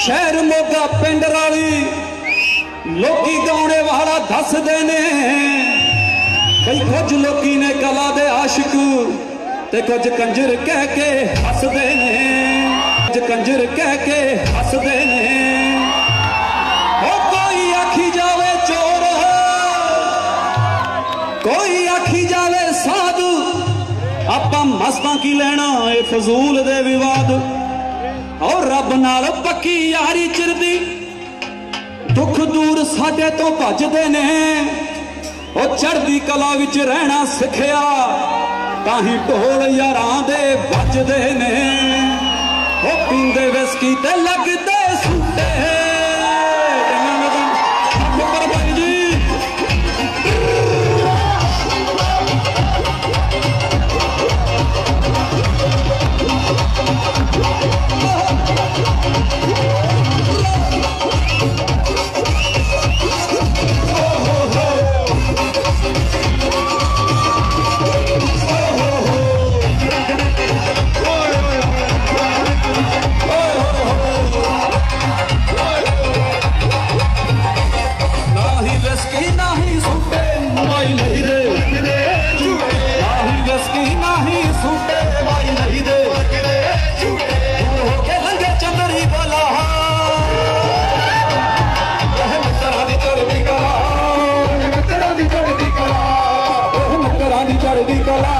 ਸ਼ਹਿਰ ਮੋਗਾ ਪਿੰਡ ਰਾਲੀ, ਲੋਕੀ ਗਾਉਣੇ ਵਾਲਾ ਦੱਸਦੇ ਨੇ। ਕਈ ਕੁਝ ਲੋਕੀ ਨੇ ਕਲਾ ਦੇ ਆਸ਼ਿਕ ਤੇ ਕੁਝ ਕੰਜਰ ਕਹਿ ਕੇ ਹੱਸਦੇ ਨੇ। ਆਪਾਂ ਕੀ ਲੈਣਾ ਏ ਫਜ਼ੂਲ ਦੇ ਵਿਵਾਦ? ਔਰ ਰੱਬ ਨਾਲ ਪੱਕੀ ਯਾਰੀ ਚਿਰਦੀ। ਦੁੱਖ ਦੂਰ ਸਾਡੇ ਤੋਂ ਭੱਜਦੇ ਨੇ। ਉਹ ਚੜ੍ਹਦੀ ਕਲਾ ਵਿੱਚ ਰਹਿਣਾ ਸਿੱਖਿਆ ਤਾਂ ਹੀ ਢੋਲ ਯਾਰਾਂ ਦੇ ਵੱਜਦੇ ਨੇ। ਉਹ ਪੀਂਦੇ ਵਿਸਕੀ ਤੇ ਲੱਗਦੇ ਸੁੱਤੇ Nicolás.